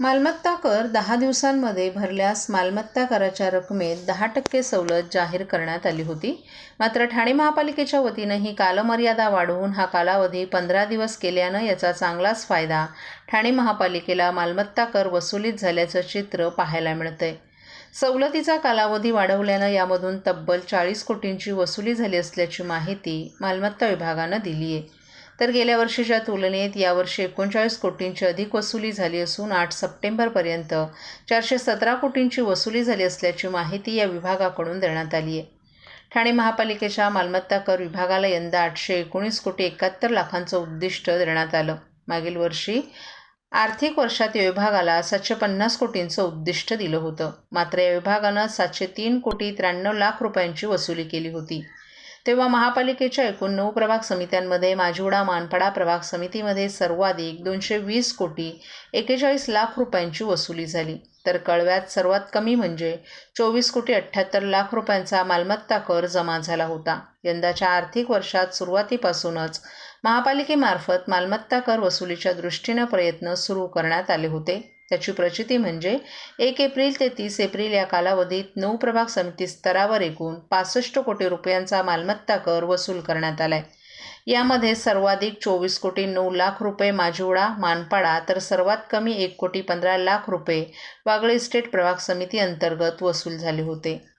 मालमत्ता कर दहा दिवसांमध्ये भरल्यास मालमत्ता कराच्या रकमेत दहा टक्के सवलत जाहीर करण्यात आली होती. मात्र ठाणे महापालिकेच्या वतीनं ही कालमर्यादा वाढवून हा कालावधी पंधरा दिवस केल्यानं याचा चांगलाच फायदा ठाणे महापालिकेला मालमत्ता कर वसुलीत झाल्याचं चित्र पाहायला मिळतंय. सवलतीचा कालावधी वाढवल्यानं यामधून तब्बल चाळीस कोटींची वसुली झाली असल्याची माहिती मालमत्ता विभागानं दिली आहे तर गेल्या वर्षीच्या तुलनेत यावर्षी एकोणचाळीस कोटींची अधिक वसुली झाली असून आठ सप्टेंबरपर्यंत चारशे सतरा कोटींची वसुली झाली असल्याची माहिती या विभागाकडून देण्यात आली आहे. ठाणे महापालिकेच्या मालमत्ता कर विभागाला यंदा आठशे एकोणीस कोटी एकाहत्तर लाखांचं उद्दिष्ट देण्यात आलं. मागील वर्षी आर्थिक वर्षात या विभागाला सातशे पन्नास कोटींचं उद्दिष्ट दिलं होतं. मात्र या विभागानं सातशे तीन कोटी त्र्याण्णव लाख रुपयांची वसुली केली होती. तेव्हा महापालिकेच्या एकूण नऊ प्रभाग समित्यांमध्ये माजिवडा मानपाडा प्रभाग समितीमध्ये सर्वाधिक दोनशे वीस कोटी एकेचाळीस लाख रुपयांची वसुली झाली. तर कळव्यात सर्वात कमी म्हणजे चोवीस कोटी अठ्ठ्याहत्तर लाख रुपयांचा मालमत्ता कर जमा झाला होता. यंदाच्या आर्थिक वर्षात सुरुवातीपासूनच महापालिकेमार्फत मालमत्ता कर वसुलीच्या दृष्टीनं प्रयत्न सुरू करण्यात आले होते. त्याची प्रचिती म्हणजे एक एप्रिल ते तीस एप्रिल या कालावधीत नऊ प्रभाग समिती स्तरावर एकूण पासष्ट कोटी रुपयांचा मालमत्ता कर वसूल करण्यात आलाय. यामध्ये सर्वाधिक चोवीस कोटी नऊ लाख रुपये माजिवडा मानपाडा तर सर्वात कमी एक कोटी पंधरा लाख रुपये वागळे इस्टेट प्रभाग समिती अंतर्गत वसूल झाले होते.